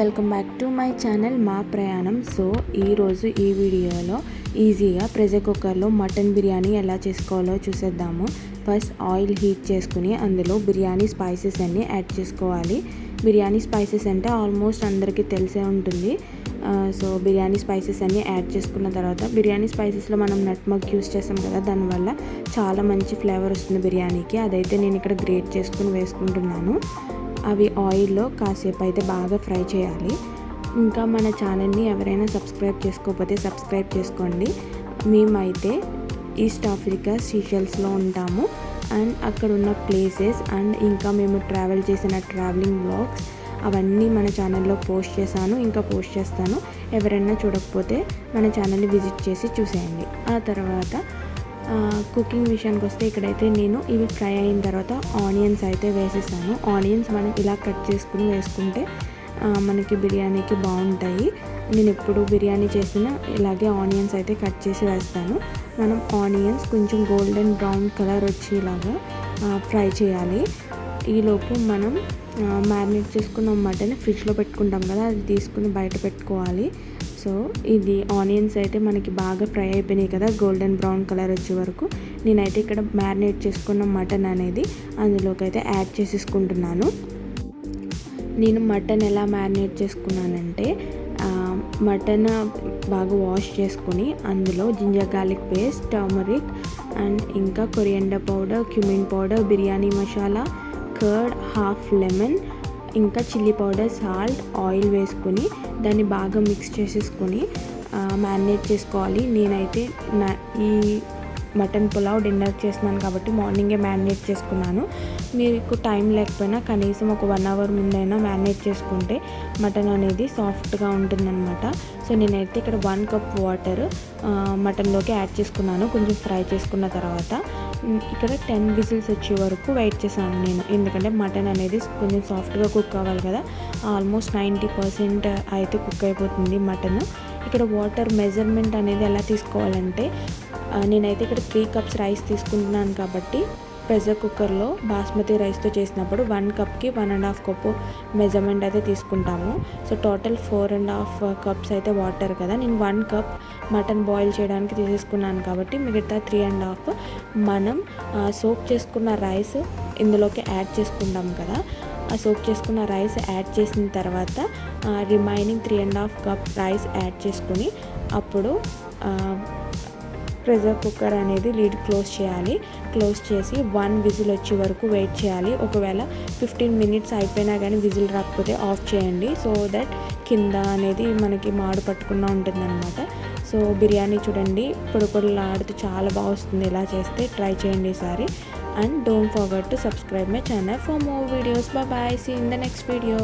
Welcome back to my channel మా ప్రయాణం. So ఈరోజు ఈ వీడియోలో ఈజీగా ప్రెషర్ కుక్కర్లో మటన్ బిర్యానీ ఎలా చేసుకోవాలో చూసేద్దాము. ఫస్ట్ ఆయిల్ హీట్ చేసుకుని అందులో బిర్యానీ స్పైసెస్ అన్నీ యాడ్ చేసుకోవాలి. బిర్యానీ స్పైసెస్ అంటే ఆల్మోస్ట్ అందరికీ తెలిసే ఉంటుంది. సో బిర్యానీ స్పైసెస్ అన్నీ యాడ్ చేసుకున్న తర్వాత బిర్యానీ స్పైసెస్లో మనం నట్ మగ్ యూస్ చేస్తాం కదా దానివల్ల చాలా మంచి ఫ్లేవర్ వస్తుంది బిర్యానీకి. అదైతే నేను ఇక్కడ గ్రేట్ చేసుకుని వేసుకుంటున్నాను. అవి ఆయిల్లో కాసేపు అయితే బాగా ఫ్రై చేయాలి. ఇంకా మన ఛానల్ని ఎవరైనా సబ్స్క్రైబ్ చేసుకోకపోతే సబ్స్క్రైబ్ చేసుకోండి. మేమైతే ఈస్ట్ ఆఫ్రికా సీషెల్స్లో ఉంటాము. అండ్ అక్కడ ఉన్న ప్లేసెస్ అండ్ ఇంకా మేము ట్రావెల్ చేసిన ట్రావెలింగ్ బ్లాగ్స్ అవన్నీ మన ఛానల్లో పోస్ట్ చేశాను ఇంకా పోస్ట్ చేస్తాను. ఎవరైనా చూడకపోతే మన ఛానల్ని విజిట్ చేసి చూసేయండి. ఆ తర్వాత కుకింగ్ విషయానికి వస్తే ఇక్కడైతే నేను ఇవి ఫ్రై అయిన తర్వాత ఆనియన్స్ అయితే వేసేసాను. ఆనియన్స్ మనం ఇలా కట్ చేసుకుని వేసుకుంటే మనకి బిర్యానీకి బాగుంటాయి. నేను ఎప్పుడు బిర్యానీ చేసినా ఇలాగే ఆనియన్స్ అయితే కట్ చేసి వేస్తాను. మనం ఆనియన్స్ కొంచెం గోల్డెన్ బ్రౌన్ కలర్ వచ్చేలాగా ఫ్రై చేయాలి. ఈలోపు మనం మ్యారినేట్ చేసుకున్న మటన్ ఫ్రిడ్జ్లో పెట్టుకుంటాం కదా అది తీసుకుని బయట పెట్టుకోవాలి. సో ఇది ఆనియన్స్ అయితే మనకి బాగా ఫ్రై అయిపోయినాయి కదా గోల్డెన్ బ్రౌన్ కలర్ వచ్చే వరకు. నేనైతే ఇక్కడ మ్యారినేట్ చేసుకున్న మటన్ అనేది అందులోకి అయితే యాడ్ చేసేసుకుంటున్నాను. నేను మటన్ ఎలా మ్యారినేట్ చేసుకున్నానంటే మటన్ బాగా వాష్ చేసుకుని అందులో ginger garlic paste turmeric and ఇంకా coriander powder cumin powder biryani masala curd half lemon ఇంకా చిల్లీ పౌడర్ సాల్ట్ ఆయిల్ వేసుకొని దాన్ని బాగా మిక్స్ చేసేసుకొని మ్యారినేట్ చేసుకోవాలి. నేనైతే నా ఈ మటన్ పులావ్ డిన్నర్ చేస్తున్నాను కాబట్టి మార్నింగే మ్యారినేట్ చేసుకున్నాను. మీకు టైం లేకపోయినా కనీసం ఒక వన్ అవర్ ముందైనా మ్యారినేట్ చేసుకుంటే మటన్ అనేది సాఫ్ట్గా ఉంటుందన్నమాట. సో నేనైతే ఇక్కడ వన్ కప్ వాటర్ మటన్లోకి యాడ్ చేసుకున్నాను. కొంచెం ఫ్రై చేసుకున్న తర్వాత ఇక్కడ టెన్ విజిల్స్ వచ్చే వరకు వెయిట్ చేశాను నేను. ఎందుకంటే మటన్ అనేది కొంచెం సాఫ్ట్గా కుక్ అవ్వాలి కదా. ఆల్మోస్ట్ నైంటీ పర్సెంట్ అయితే కుక్ అయిపోతుంది మటన్. ఇక్కడ వాటర్ మెజర్మెంట్ అనేది ఎలా తీసుకోవాలంటే నేనైతే ఇక్కడ త్రీ కప్స్ రైస్ తీసుకుంటున్నాను కాబట్టి ప్రెషర్ కుక్కర్లో బాస్మతి రైస్తో చేసినప్పుడు one కప్కి one and half cup measurement అయితే తీసుకుంటాము. So total four and half cups అయితే వాటర్ కదా. నేను వన్ కప్ మటన్ బాయిల్ చేయడానికి తీసేసుకున్నాను కాబట్టి మిగతా త్రీ అండ్ హాఫ్ మనం సోప్ చేసుకున్న రైస్ ఇందులోకి యాడ్ చేసుకుంటాం కదా. ఆ సోక్ చేసుకున్న రైస్ యాడ్ చేసిన తర్వాత remaining three and half cup rice add చేసుకుని అప్పుడు ప్రెషర్ కుక్కర్ అనేది లీడ్ క్లోజ్ చేయాలి. క్లోజ్ చేసి వన్ విజిల్ వచ్చే వరకు వెయిట్ చేయాలి. ఒకవేళ ఫిఫ్టీన్ మినిట్స్ అయిపోయినా కానీ విజిల్ రాకపోతే ఆఫ్ చేయండి. సో దట్ కింద అనేది మనకి మాడు పట్టకుండా ఉంటుందన్నమాట. సో బిర్యానీ చూడండి పొడి ఆడుతూ చాలా బాగా వస్తుంది. ఇలా చేస్తే ట్రై చేయండి ఈసారి. And don't forget to subscribe my channel for more videos. Bye see in the next video.